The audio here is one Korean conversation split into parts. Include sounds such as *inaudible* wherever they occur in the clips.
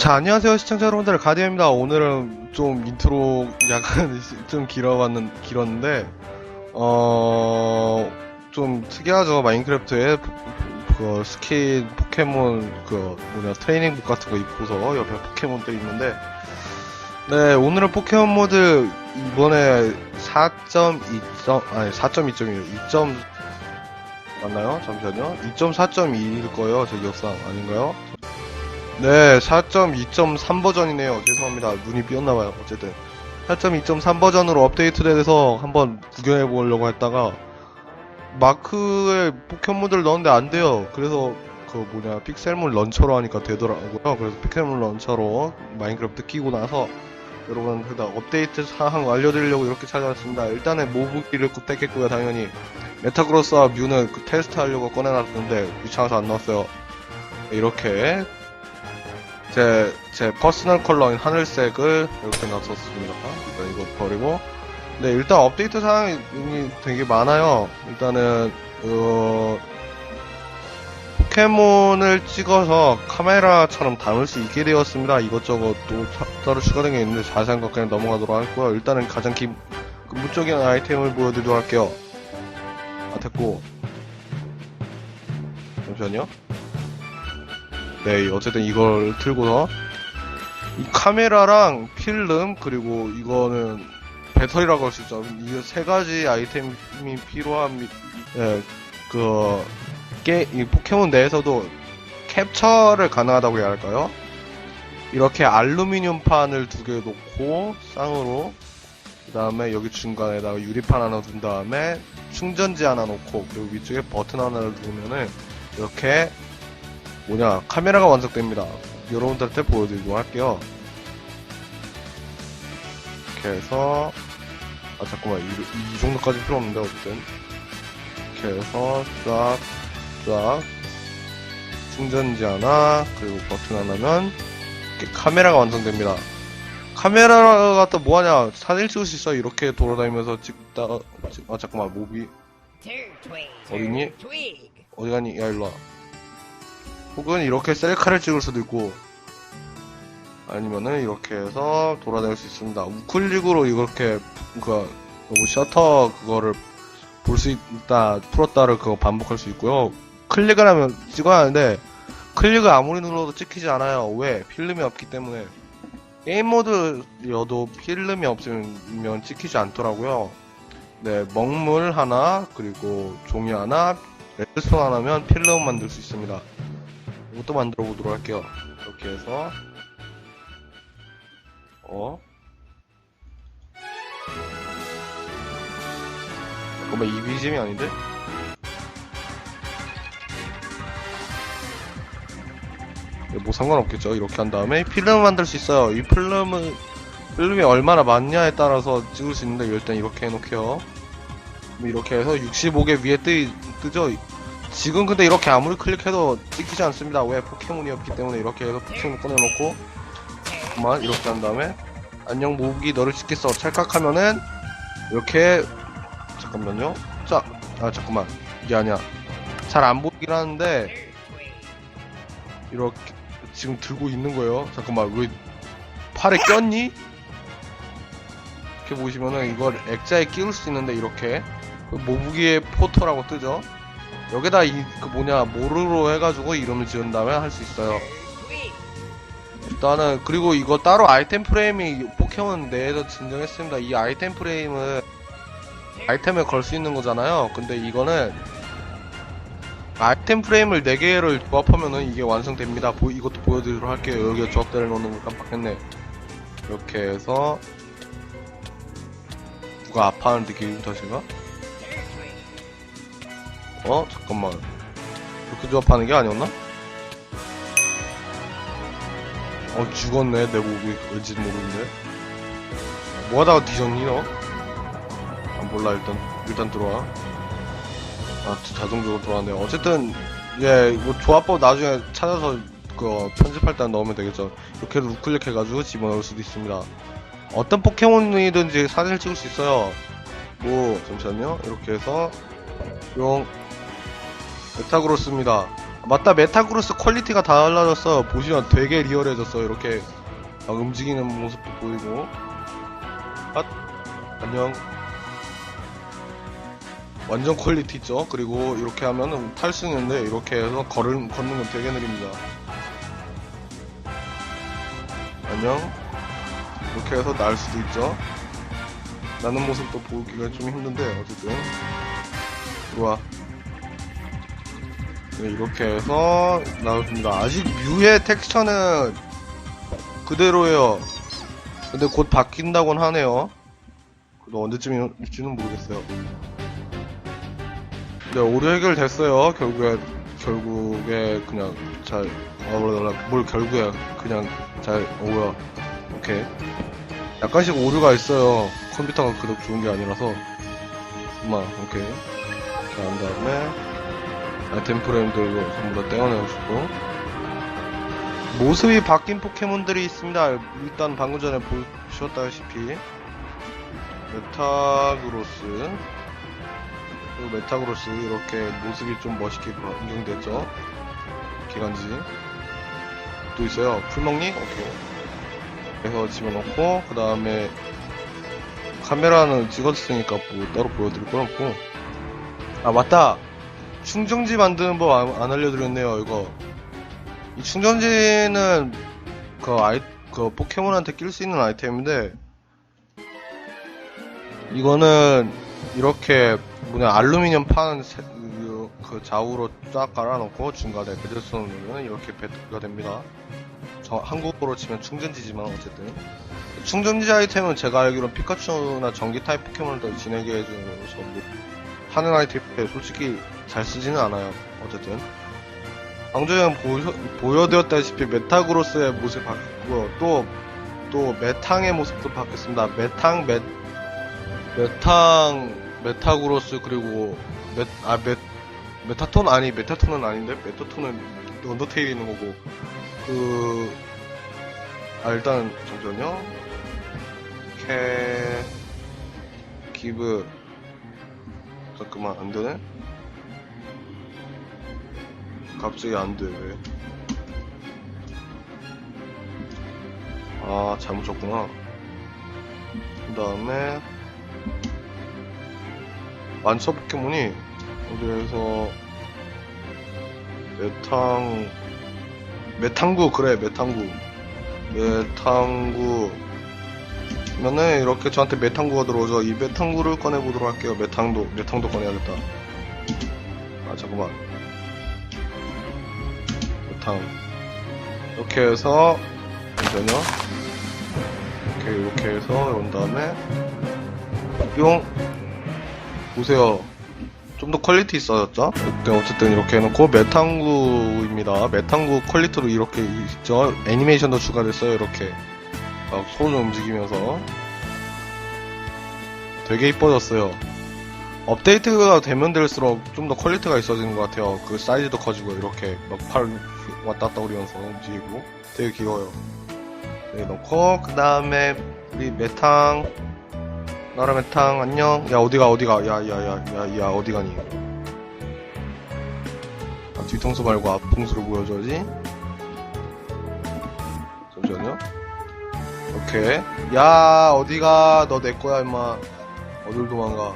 자, 안녕하세요, 시청자 여러분들. 가디언입니다. 오늘은 좀 인트로 약간 *laughs* 좀 길어봤는, 길었는데, 어, 좀 특이하죠. 마인크래프트에 포- 그 스킨 포켓몬 그 뭐냐 트레이닝복 같은 거 입고서 옆에 포켓몬들이 있는데, 네, 오늘은 포켓몬 모드 이번에 4.2점, 아니 4.2점이에요. 2점, 맞나요? 잠시만요. 2.4.2일 거예요. 제 기억상. 아닌가요? 네, 4.2.3 버전이네요. 죄송합니다. 눈이 삐었나봐요. 어쨌든. 4.2.3 버전으로 업데이트돼서 한번 구경해 보려고 했다가, 마크에 포켓몬들을 넣었는데 안 돼요. 그래서, 그 뭐냐, 픽셀몬 런처로 하니까 되더라고요. 그래서 픽셀몬 런처로 마인크래프트 끼고 나서, 여러분, 그다 업데이트 사항 알려드리려고 이렇게 찾아왔습니다. 일단은 모브기를 택했고요, 당연히. 메타그로스와 뮤는 그 테스트 하려고 꺼내놨는데, 귀찮아서 안 나왔어요. 이렇게 제, 제 퍼스널 컬러인 하늘색을 이렇게 놨었습니다. 일단 이거 버리고. 네, 일단 업데이트 사항이 되게 많아요. 일단은, 어, 포켓몬을 찍어서 카메라처럼 담을 수 있게 되었습니다. 이것저것 또 차- 따로 추가된 게 있는데 자세한 것 그냥 넘어가도록 하고요. 일단은 가장 기, 근본적인 아이템을 보여드리도록 할게요. 아, 됐고. 잠시만요. 네, 어쨌든 이걸 틀고서 이 카메라랑 필름 그리고 이거는 배터리라고 할 수 있죠. 이 세 가지 아이템이 필요한 예, 그 게, 이 포켓몬 내에서도 캡처를 가능하다고 해야 할까요? 이렇게 알루미늄 판을 두 개 놓고 쌍으로 그 다음에 여기 중간에다가 유리판 하나 둔 다음에 충전지 하나 놓고 그리고 위쪽에 버튼 하나를 누르면은 이렇게 뭐냐 카메라가 완성됩니다. 여러분들한테 보여드리도록 할게요. 이렇게 해서 아 잠깐만 이, 이 정도까지 필요 없는데 어쨌든 이렇게 해서 쫙쫙 충전지 하나 그리고 버튼 하나면 이렇게 카메라가 완성됩니다. 카메라가 또 뭐하냐 사진 찍을 수 있어 이렇게 돌아다니면서 찍다 찍- 아 잠깐만 모비 어딨니? 어디 가니 야 일로 와 혹은 이렇게 셀카를 찍을 수도 있고 아니면은 이렇게 해서 돌아다닐 수 있습니다. 우클릭으로 이렇게 그뭐 셔터 그거를 볼 수 있다 풀었다를 그거 반복할 수 있고요. 클릭을 하면 찍어야 하는데 클릭을 아무리 눌러도 찍히지 않아요. 왜? 필름이 없기 때문에 게임 모드여도 필름이 없으면 찍히지 않더라고요. 네, 먹물 하나 그리고 종이 하나 레드스톤 하나면 필름 만들 수 있습니다. 이것도 만들어 보도록 할게요. 이렇게 해서 어 잠깐만 이 BGM이 아닌데? 뭐 상관없겠죠. 이렇게 한 다음에 필름을 만들 수 있어요. 이 필름은 필름이 얼마나 많냐에 따라서 찍을 수 있는데 일단 이렇게 해놓게요. 이렇게 해서 65개 위에 뜨, 뜨죠. 지금 근데 이렇게 아무리 클릭해도 찍히지 않습니다. 왜? 포켓몬이 없기 때문에 이렇게 해서 포켓몬 꺼내놓고 잠깐만 이렇게 한 다음에 안녕 모기 너를 찍겠어 찰칵하면은 이렇게 잠깐만요. 자, 아 잠깐만 이게 아니야. 잘 안 보이긴 하는데 이렇게 지금 들고 있는 거예요. 잠깐만 왜 팔에 꼈니? 이렇게 보시면은 이걸 액자에 끼울 수 있는데 이렇게 그 모부기의 포토라고 뜨죠. 여기다 이 그 뭐냐 모르로 해가지고 이름을 지은 다음에 할 수 있어요. 일단은 그리고 이거 따로 아이템 프레임이 포켓몬 내에서 증정했습니다. 이 아이템 프레임은 아이템에 걸 수 있는 거잖아요. 근데 이거는 아이템 프레임을 4개를 조합하면은 이게 완성됩니다. 보, 이것도 보여드리도록 할게요. 여기에 조합대를 놓는 거 깜빡했네. 이렇게 해서 누가 아파하는데 기분 탓인가? 어? 잠깐만. 이렇게 조합하는 게 아니었나? 어, 죽었네. 내 목이 왠지 모르는데. 뭐 하다가 뒤졌니, 너? 아, 몰라, 일단, 일단 들어와. 아, 자- 자동적으로 들어왔네요. 어쨌든, 예, 뭐, 조합법 나중에 찾아서, 그, 편집할 때 넣으면 되겠죠. 이렇게 우클릭 해가지고 집어넣을 수도 있습니다. 어떤 포켓몬이든지 사진을 찍을 수 있어요. 뭐, 잠시만요. 이렇게 해서, 용, 메타그로스입니다. 맞다 메타그로스 퀄리티가 달라졌어 보시면 되게 리얼해졌어 이렇게 막 움직이는 모습도 보이고. 아 안녕. 완전 퀄리티 있죠? 그리고 이렇게 하면은 탈수 있는데 이렇게 해서 걸은, 걷는 건 되게 느립니다. 안녕. 이렇게 해서 날 수도 있죠? 나는 모습도 보기가 좀 힘든데 어쨌든. 좋아 네, 이렇게 해서 나왔습니다. 아직 뮤의 텍스처는 그대로예요. 근데 곧 바뀐다곤 하네요. 그래도 언제쯤일지는 모르겠어요. 네, 오류 해결됐어요. 결국에, 결국에 그냥 잘, 아, 몰라, 뭘 결국에 그냥 잘, 어, 뭐야. 오케이. 약간씩 오류가 있어요. 컴퓨터가 그렇게 좋은 게 아니라서. 엄마, 오케이. 자, 한 다음에. 아이템 프레임들도 전부 다 떼어내주고 모습이 바뀐 포켓몬들이 있습니다. 일단 방금 전에 보셨다시피 메타그로스 메타그로스 이렇게 모습이 좀 멋있게 변경됐죠. 기관지 또 있어요. 풀먹니? 오케이. 그래서 집어넣고 그 다음에 카메라는 찍었으니까 뭐 따로 보여드릴 건 없고 아 맞다 충전지 만드는 법 안, 안 알려드렸네요, 이거. 이 충전지는 그 아이, 그 포켓몬한테 낄 수 있는 아이템인데, 이거는 이렇게 뭐냐, 알루미늄 판 세- 그- 그 좌우로 쫙 깔아놓고 중간에 배드선 누르면 이렇게 배트가 됩니다. 저- 한국어로 치면 충전지지만 어쨌든. 충전지 아이템은 제가 알기로 피카츄나 전기 타입 포켓몬을 더 진하게 해주는 거라서 뭐 하는 아이템인데 솔직히 잘 쓰지는 않아요. 어쨌든. 보여, 보여드렸다시피 메타그로스의 모습이 바뀌고요. 또, 또 메탕의 모습도 바뀌었습니다. 메탕, 메, 메탕, 메타그로스, 그리고 메, 아, 메, 메타톤? 아니, 메타톤은 아닌데? 메타톤은 언더테일이 있는 거고. 그, 아, 일단, 잠시만요. 캐, 기브, 잠깐만, 안 되네? 갑자기 안 돼, 왜? 아, 잘못 쳤구나. 그 다음에, 만처 포켓몬이, 어디에서, 메탕, 메탕구, 그래, 메탕구. 메탕구. 면은 이렇게 저한테 메탕구가 들어오죠. 이 메탕구를 꺼내보도록 할게요. 메탕도, 메탕도 꺼내야겠다. 아, 잠깐만. 메탕. 이렇게 해서, 잠시만요. 이렇게, 이렇게 해서, 이런 다음에, 뿅! 보세요. 좀 더 퀄리티 있어졌죠? 네, 어쨌든 이렇게 해놓고, 메탕구입니다. 메탕구 퀄리티로 이렇게 있죠? 애니메이션도 추가됐어요, 이렇게. 막 손을 움직이면서 되게 이뻐졌어요. 업데이트가 되면 될수록 좀 더 퀄리티가 있어지는 것 같아요. 그 사이즈도 커지고 이렇게 막팔 왔다 갔다 거리면서 움직이고 되게 귀여워요. 여기 넣고 그 다음에 우리 메탕 나라 메탕 안녕. 야 어디가 어디가 야야야야야 어디 가니? 아, 뒤통수 말고 앞통수를 보여줘야지. 오케이. 야, 어디가? 너 내 거야, 임마. 어딜 도망가.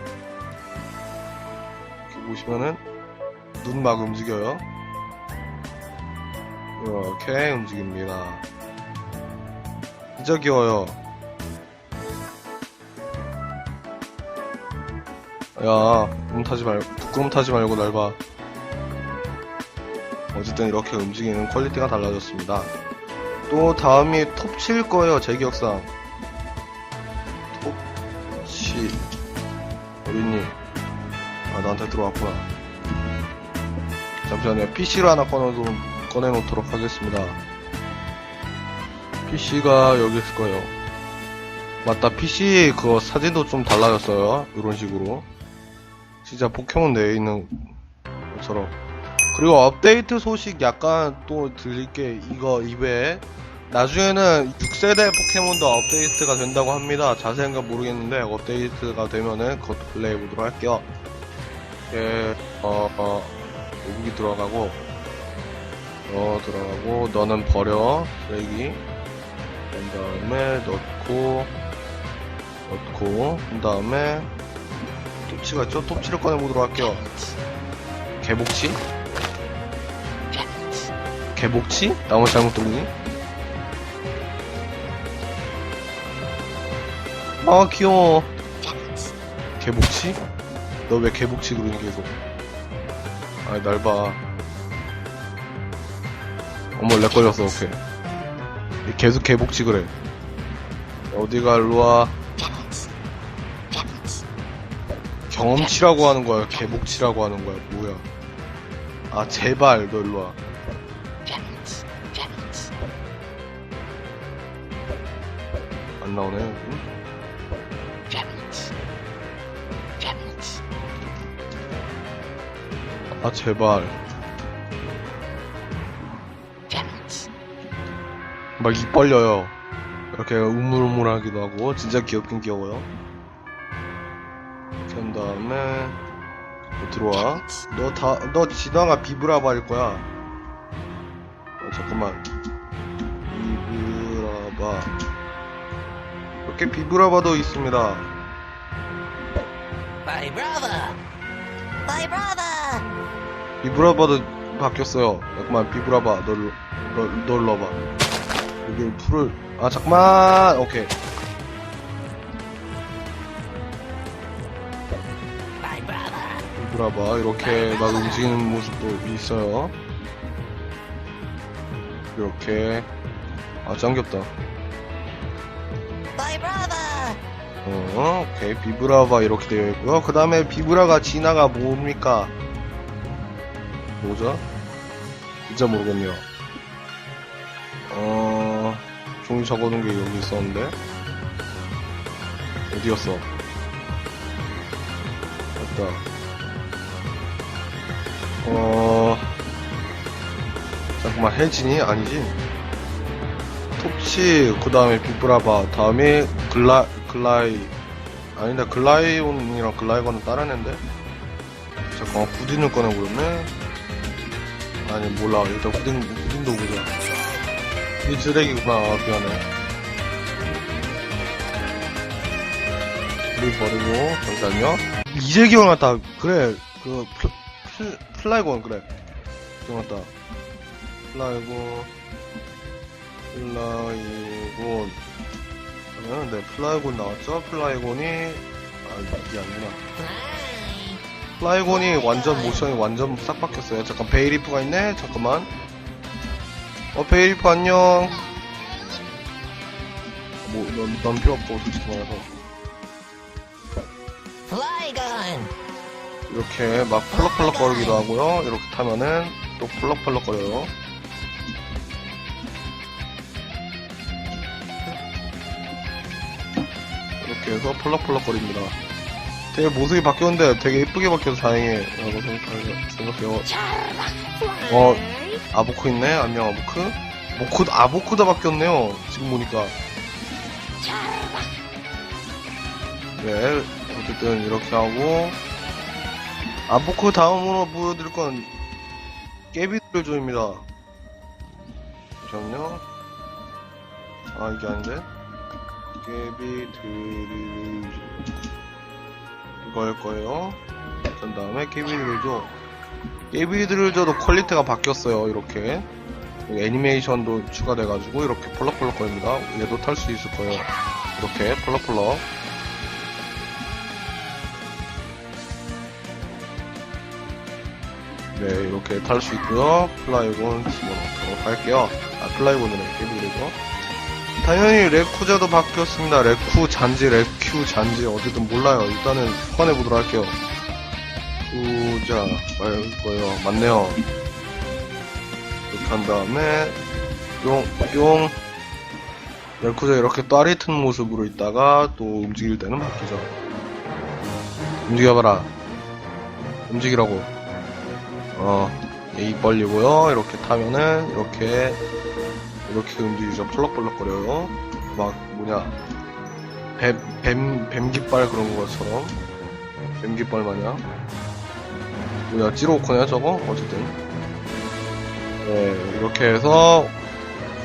이렇게 보시면은, 눈 막 움직여요. 이렇게 움직입니다. 진짜 귀여워요. 야, 음 타지 말고, 부끄럼 타지 말고 날 봐. 어쨌든 이렇게 움직이는 퀄리티가 달라졌습니다. 또 다음이 톱7일 거예요, 제 기억상. 톱7. 어딨니? 아, 나한테 들어왔구나. 잠시만요. PC를 하나 꺼내도, 꺼내놓도록 하겠습니다. PC가 여기 있을 거예요. 맞다, PC 그거 사진도 좀 달라졌어요. 이런 식으로. 진짜 포켓몬 내에 있는 것처럼. 그리고 업데이트 소식 약간 또 들릴 게 이거 이외에 나중에는 6세대 포켓몬도 업데이트가 된다고 합니다. 자세한 건 모르겠는데 업데이트가 되면은 그것도 플레이해 보도록 할게요. 예, 어, 어, 여기 들어가고 너 들어가고 너는 버려 쓰레기 그 다음에 넣고 넣고 그 다음에 톱치가 있죠? 톱치를 꺼내보도록 할게요 개복치? 개복치? 나무 잘못 들리니? 아 귀여워. 개복치? 너 왜 개복치 그러니 계속? 아이 날봐. 어머 렉 걸렸어 오케이. 계속 개복치 그래. 어디가 일로와? 경험치라고 하는 거야 개복치라고 하는 거야 뭐야? 아 제발 너 일로와 안 나오네 여기 아 제발. 막 입 벌려요. 이렇게 우물우물하기도 하고 진짜 귀엽긴 귀여워요. 한 다음에 너 들어와? 너 다 너 지나가 비브라바일 거야. 어, 잠깐만 이렇게 비브라바도 있습니다! 비브라바도 바뀌었어요. 잠깐만 비브라바 널, 널, 널 넣어봐. 여기 풀을 아 잠깐만! 오케이! 비브라바 이렇게 막 움직이는 모습도 있어요. 이렇게. 아 짱겹다 어 오케이 비브라바 이렇게 되어 있고요. 그 다음에 비브라가 진화가 뭡니까? 뭐죠? 진짜 모르겠네요. 어 종이 적어둔 게 여기 있었는데. 어디였어? 됐다. 어 잠깐만 혜진이? 아니지? 톱치 그 다음에 비브라바 다음에 글라 글라이 아니다 글라이온이랑 글라이건은 다른 앤데? 잠깐만 부딘을 꺼내버렸네 아니 몰라. 일단 부딘 부딘도 보자. 이 쓰레기구나. 아, 미안해. 물 버리고 잠깐요. 이제 기억났다. 그래 그 플, 플, 플라이곤 그래. 기억났다. 플라이곤 플라이곤 그러면 네 플라이곤 나왔죠? 플라이곤이 아 이게 아니구나! 플라이곤이 완전 모션이 완전 싹 바뀌었어요. 잠깐 베이리프가 있네? 잠깐만. 어 베이리프 안녕. 뭐넌 넌 필요 없고 솔직히 말해서! 이렇게 막 펄럭펄럭 거리기도 하고요. 이렇게 타면은 또 펄럭펄럭 거려요 이렇게 해서 펄럭펄럭 거립니다. 되게 모습이 바뀌었는데 되게 예쁘게 바뀌어서 다행해 라고 생각하- 생각해요. 어 아보크 있네? 안녕 아보크? 모크 아보크도 바뀌었네요 지금 보니까. 네 어쨌든 이렇게 하고. 아보크 다음으로 보여드릴 건 깨비들조입니다. 잠시만요. 아 이게 아닌데 깨비들조 이거 할 거예요. 그 다음에 깨비들조 깨비들조도 퀄리티가 바뀌었어요 이렇게. 애니메이션도 추가돼가지고 이렇게 펄럭펄럭 거립니다. 얘도 탈 수 있을 거예요. 이렇게 펄럭펄럭. 네, 이렇게 탈 수 있고요. 플라이곤 집어넣도록 할게요. 아, 플라이곤이네, 깨비리죠. 당연히 레쿠자도 바뀌었습니다. 레쿠 잔지, 레큐 잔지, 어쨌든 몰라요. 일단은 소환해보도록 할게요. 쿠자, 말 거예요. 맞네요. 이렇게 한 다음에, 뿅, 뿅. 레쿠자 이렇게 따릿한 모습으로 있다가 또 움직일 때는 바뀌죠. 움직여봐라. 움직이라고. 어, 입 벌리고요. 이렇게 타면은 이렇게 이렇게 움직이죠. 펄럭펄럭거려요. 막 뭐냐 뱀, 뱀, 뱀깃발 그런 것처럼 뱀깃발 마냥 뭐야 찌로코냐 저거? 어쨌든 네, 이렇게 해서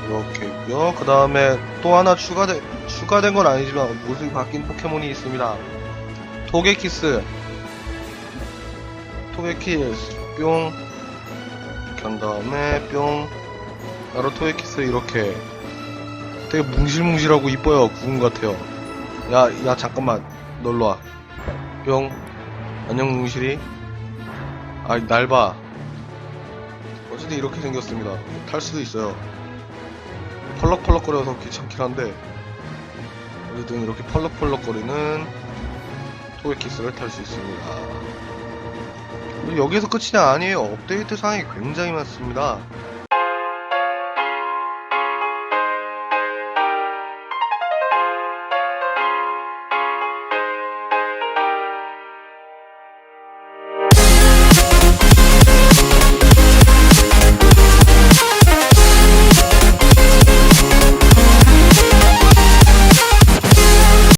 이렇게 있고요. 그 다음에 또 하나 추가된 추가된 건 아니지만 모습이 바뀐 포켓몬이 있습니다. 토게키스, 토게키스 뿅. 이렇게 한 다음에 뿅. 나로 토게키스 이렇게 되게 뭉실뭉실하고 이뻐요. 구운 것 같아요. 야, 야 잠깐만, 놀러 와. 뿅. 안녕 뭉실이. 아, 날 봐. 어쨌든 이렇게 생겼습니다. 탈 수도 있어요. 펄럭펄럭거려서 귀찮긴 한데, 어쨌든 이렇게 펄럭펄럭거리는 토게키스를 탈 수 있습니다. 여기서 끝이 아니에요. 업데이트 사항이 굉장히 많습니다.